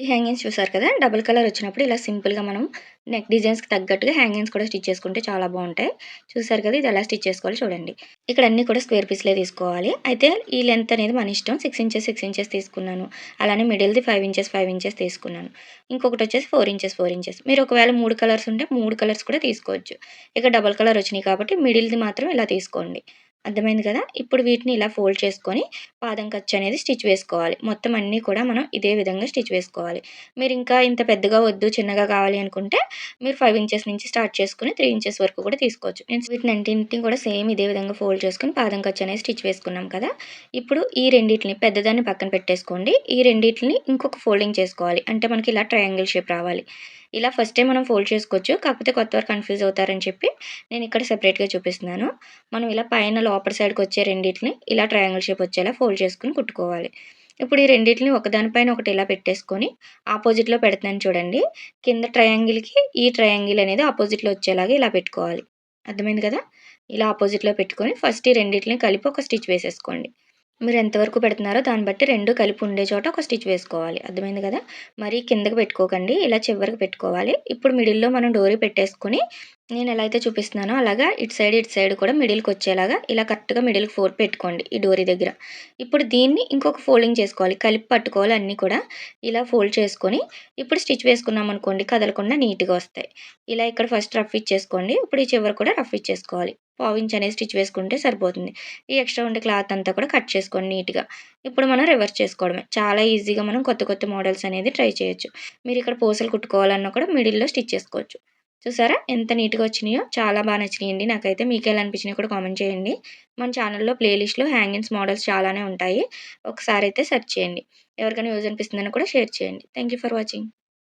ఈ హ్యాంగింగ్స్ చూసారు కదా? డబుల్ కలర్ వచ్చినప్పుడు ఇలా సింపుల్గా మనం నెక్ డిజైన్స్కి తగ్గట్టుగా హ్యాంగింగ్స్ కూడా స్టిచ్ చేసుకుంటే చాలా బాగుంటాయి. చూసారు కదా? ఇది ఎలా స్టిచ్ చేసుకోవాలి చూడండి. ఇక్కడ అన్నీ కూడా స్క్వేర్ పీస్లే తీసుకోవాలి. అయితే ఈ లెంత్ అనేది మన ఇష్టం. సిక్స్ ఇంచెస్ సిక్స్ ఇంచెస్ తీసుకున్నాను. అలానే మిడిల్ది ఫైవ్ ఇంచెస్ ఫైవ్ ఇంచెస్ తీసుకున్నాను. ఇంకొకటి వచ్చేసి ఫోర్ ఇంచెస్ ఫోర్ ఇంచెస్. మీరు ఒకవేళ మూడు కలర్స్ ఉంటే మూడు కలర్స్ కూడా తీసుకోవచ్చు. ఇక డబల్ కలర్ వచ్చినాయి కాబట్టి మిడిల్ది మాత్రం ఇలా తీసుకోండి. అర్థమైంది కదా? ఇప్పుడు వీటిని ఇలా ఫోల్డ్ చేసుకొని పాదం ఖర్చు అనేది స్టిచ్ వేసుకోవాలి. మొత్తం అన్నీ కూడా మనం ఇదే విధంగా స్టిచ్ వేసుకోవాలి. మీరు ఇంకా ఇంత పెద్దగా వద్దు చిన్నగా కావాలి అనుకుంటే మీరు ఫైవ్ ఇంచెస్ నుంచి స్టార్ట్ చేసుకుని త్రీ ఇంచెస్ వరకు కూడా తీసుకోవచ్చు. నేను వీటిని అన్నింటిని కూడా సేమ్ ఇదే విధంగా ఫోల్డ్ చేసుకుని పాదం ఖర్చు అనేది స్టిచ్ వేసుకున్నాం కదా? ఇప్పుడు ఈ రెండింటిని పెద్దదాన్ని పక్కన పెట్టేసుకోండి. ఈ రెండింటిని ఇంకొక ఫోల్డింగ్ చేసుకోవాలి. అంటే మనకి ఇలా ట్రయాంగిల్ షేప్ రావాలి. ఇలా ఫస్ట్ టైం మనం ఫోల్డ్ చేసుకోవచ్చు. కాకపోతే కొత్తవారు కన్ఫ్యూజ్ అవుతారని చెప్పి నేను ఇక్కడ సెపరేట్గా చూపిస్తున్నాను. మనం ఇలా పైన లోపల సైడ్కి వచ్చే రెండింటిని ఇలా ట్రయాంగిల్ షేప్ వచ్చేలా ఫోల్డ్ చేసుకుని కుట్టుకోవాలి. ఇప్పుడు ఈ రెండింటిని ఒకదానిపైన ఒకటి ఇలా పెట్టేసుకొని ఆపోజిట్లో పెడుతున్నాను చూడండి. కింద ట్రయాంగిల్కి ఈ ట్రయాంగిల్ అనేది ఆపోజిట్లో వచ్చేలాగా ఇలా పెట్టుకోవాలి. అర్థమైంది కదా? ఇలా ఆపోజిట్లో పెట్టుకొని ఫస్ట్ ఈ రెండింటిని కలిపి ఒక స్టిచ్ వేసేసుకోండి. మీరు ఎంతవరకు పెడుతున్నారో దాన్ని బట్టి రెండు కలిపి ఉండే చోట ఒక స్టిచ్ వేసుకోవాలి. అర్థమైంది కదా? మరి కిందకి పెట్టుకోకండి ఇలా చివరికి పెట్టుకోవాలి. ఇప్పుడు మిడిల్లో మనం డోరీ పెట్టేసుకొని నేను ఎలా అయితే చూపిస్తున్నానో అలాగా ఇటు సైడ్ ఇటు సైడ్ కూడా మిడిల్కి వచ్చేలాగా ఇలా కరెక్ట్గా మిడిల్కి ఫోర్ పెట్టుకోండి ఈ డోరీ దగ్గర. ఇప్పుడు దీన్ని ఇంకొక ఫోల్డింగ్ చేసుకోవాలి. కలిపి పట్టుకోవాలి అన్నీ కూడా ఇలా ఫోల్డ్ చేసుకొని ఇప్పుడు స్టిచ్ వేసుకున్నాం అనుకోండి కదలకుండా నీట్గా వస్తాయి. ఇలా ఇక్కడ ఫస్ట్ రఫ్ ఇచ్చేసుకోండి. ఇప్పుడు ఈ చివరి కూడా రఫ్ ఇచ్చేసుకోవాలి. పావించ్ అనేది స్టిచ్ వేసుకుంటే సరిపోతుంది. ఈ ఎక్స్ట్రా ఉండే క్లాత్ అంతా కూడా కట్ చేసుకోండి నీట్గా ఇప్పుడు మనం రివర్స్ చేసుకోవడమే. చాలా ఈజీగా మనం కొత్త కొత్త మోడల్స్ అనేది ట్రై చేయొచ్చు. మీరు ఇక్కడ పూసలు కుట్టుకోవాలన్నా కూడా మిడిల్లో స్టిచ్ చేసుకోవచ్చు. చూసారా? ఎంత నీట్గా వచ్చినాయో? చాలా బాగా నచ్చినాయండి. నాకైతే మీకు ఎలా అనిపించినాయి కూడా కామెంట్ చేయండి. మన ఛానల్లో ప్లేలిస్ట్లో హ్యాంగింగ్స్ మోడల్స్ చాలానే ఉంటాయి. ఒకసారి అయితే సెర్చ్ చేయండి. ఎవరికైనా యూజ్ అనిపిస్తుందని కూడా షేర్ చేయండి. Thank for watching